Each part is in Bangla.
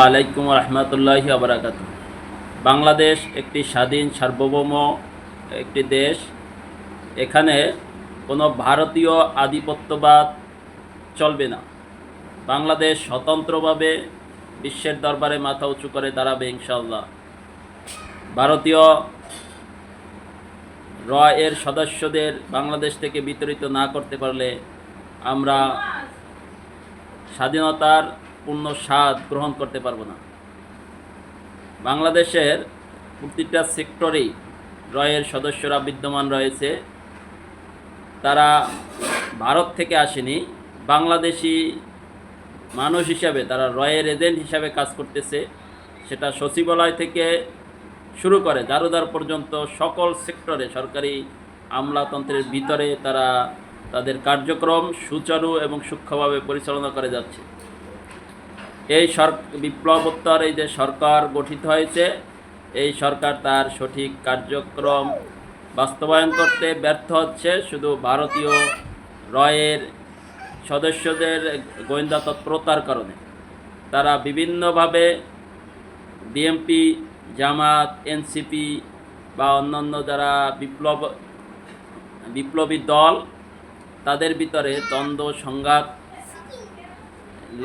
আলাইকুম রহমতুল্লাহি আবরাকাত বাংলাদেশ একটি স্বাধীন সার্বভৌম একটি দেশ। এখানে কোনো ভারতীয় আধিপত্যবাদ চলবে না। বাংলাদেশ স্বতন্ত্রভাবে বিশ্বের দরবারে মাথা উঁচু করে দাঁড়াবে ইনশাল্লাহ ভারতীয় র এর সদস্যদের বাংলাদেশ থেকে বিতরিত না করতে পারলে আমরা স্বাধীনতার পূর্ণ স্বাদ গ্রহণ করতে পারব না। বাংলাদেশের প্রতিটা সেক্টরেই রয়ের সদস্যরা বিদ্যমান রয়েছে। তারা ভারত থেকে আসেনি, বাংলাদেশি মানুষ হিসাবে, তারা রয়ের এজেন্ট হিসাবে কাজ করতেছে। সেটা সচিবালয় থেকে শুরু করে দারোদার পর্যন্ত সকল সেক্টরে সরকারি আমলাতন্ত্রের ভিতরে তারা তাদের কার্যক্রম সুচারু এবং সূক্ষ্মভাবে পরিচালনা করে যাচ্ছে। এই সর বিপ্লবোত্তর এই যে সরকার গঠিত হয়েছে, এই সরকার তার সঠিক কার্যক্রম বাস্তবায়ন করতে ব্যর্থ হচ্ছে। শুধু ভারতীয় রয়ের সদস্যদের গোয়েন্দা তৎপরতার কারণে। তারা বিভিন্নভাবে বিএমপি জামাত, এনসিপি বা অন্যান্য যারা বিপ্লব, বিপ্লবী দল, তাদের ভিতরে দ্বন্দ্ব, সংঘাত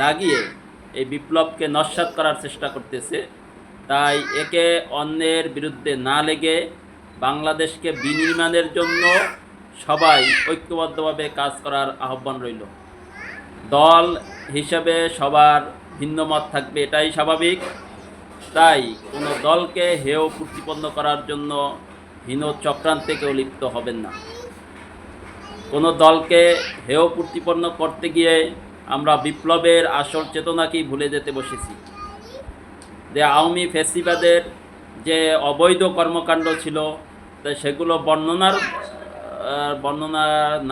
লাগিয়ে এই বিপ্লবকে নস্বাত করার চেষ্টা করতেছে। তাই একে অন্যের বিরুদ্ধে না লেগে বাংলাদেশকে বিনির্মাণের জন্য সবাই ঐক্যবদ্ধভাবে কাজ করার আহ্বান রইল। দল হিসেবে সবার ভিন্ন মত থাকবে, এটাই স্বাভাবিক। তাই কোনো দলকে হেয় প্রতিপন্ন করার জন্য হীন চক্রান্তে কেউ লিপ্ত হবেন না। কোনো দলকে হেয় প্রতিপন্ন করতে গিয়ে আমরা বিপ্লবের আসল চেতনাকেই ভুলে যেতে বসেছি। যে আওয়ামী ফেসিবাদের যে অবৈধ কর্মকাণ্ড ছিল, তা সেগুলো বর্ণনার বর্ণনা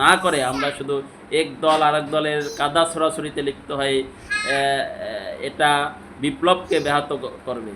না করে আমরা শুধু এক দল আরেক দলের কাদা সরাসরিতে লিপ্ত হয়ে এটা বিপ্লবকে ব্যাহত করবে।